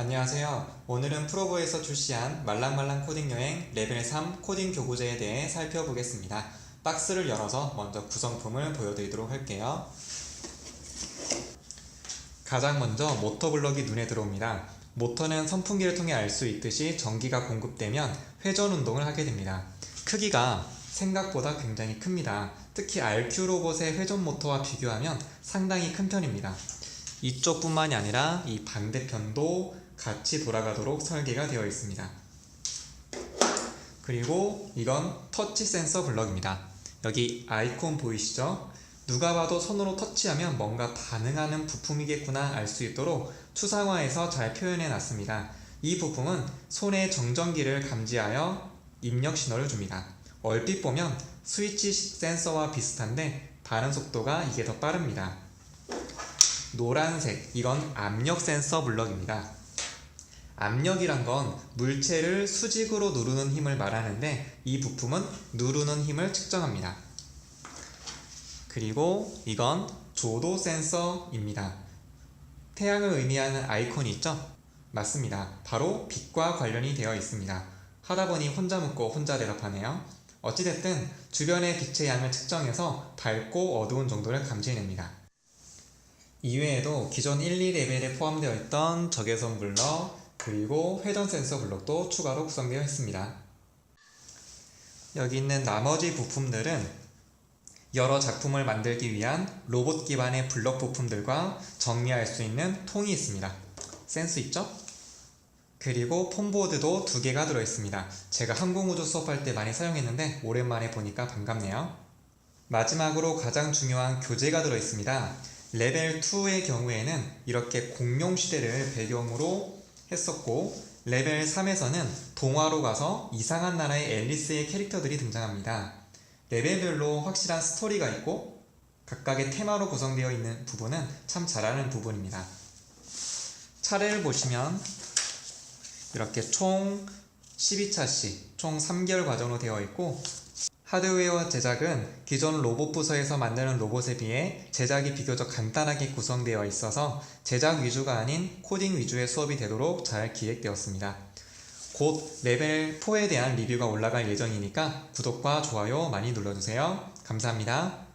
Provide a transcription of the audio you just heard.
안녕하세요. 오늘은 프로보에서 출시한 말랑말랑 코딩 여행 레벨 3 코딩 교구제에 대해 살펴보겠습니다. 박스를 열어서 먼저 구성품을 보여드리도록 할게요. 가장 먼저 모터 블럭이 눈에 들어옵니다. 모터는 선풍기를 통해 알 수 있듯이 전기가 공급되면 회전 운동을 하게 됩니다. 크기가 생각보다 굉장히 큽니다. 특히 RQ 로봇의 회전 모터와 비교하면 상당히 큰 편입니다. 이쪽뿐만이 아니라 이 반대편도 같이 돌아가도록 설계가 되어 있습니다. 그리고 이건 터치 센서 블럭입니다. 여기 아이콘 보이시죠? 누가 봐도 손으로 터치하면 뭔가 반응하는 부품이겠구나 알 수 있도록 추상화해서 잘 표현해 놨습니다. 이 부품은 손의 정전기를 감지하여 입력 신호를 줍니다. 얼핏 보면 스위치 센서와 비슷한데 반응 속도가 이게 더 빠릅니다. 노란색, 이건 압력 센서 블럭입니다. 압력이란 건 물체를 수직으로 누르는 힘을 말하는데 이 부품은 누르는 힘을 측정합니다. 그리고 이건 조도 센서입니다. 태양을 의미하는 아이콘이 있죠? 맞습니다. 바로 빛과 관련이 되어 있습니다. 하다 보니 혼자 묻고 혼자 대답하네요. 어찌됐든 주변의 빛의 양을 측정해서 밝고 어두운 정도를 감지해냅니다. 이외에도 기존 1, 2레벨에 포함되어 있던 적외선 블럭 그리고 회전 센서 블럭도 추가로 구성되어 있습니다. 여기 있는 나머지 부품들은 여러 작품을 만들기 위한 로봇 기반의 블럭 부품들과 정리할 수 있는 통이 있습니다. 센스 있죠? 그리고 폼보드도 두 개가 들어있습니다. 제가 항공우주 수업할 때 많이 사용했는데 오랜만에 보니까 반갑네요. 마지막으로 가장 중요한 교재가 들어있습니다. 레벨 2의 경우에는 이렇게 공룡 시대를 배경으로 했었고 레벨 3에서는 동화로 가서 이상한 나라의 앨리스의 캐릭터들이 등장합니다. 레벨별로 확실한 스토리가 있고 각각의 테마로 구성되어 있는 부분은 참 잘하는 부분입니다. 차례를 보시면 이렇게 총 12차씩 총 3개월 과정으로 되어 있고 하드웨어 제작은 기존 로봇 부서에서 만드는 로봇에 비해 제작이 비교적 간단하게 구성되어 있어서 제작 위주가 아닌 코딩 위주의 수업이 되도록 잘 기획되었습니다. 곧 레벨 4에 대한 리뷰가 올라갈 예정이니까 구독과 좋아요 많이 눌러주세요. 감사합니다.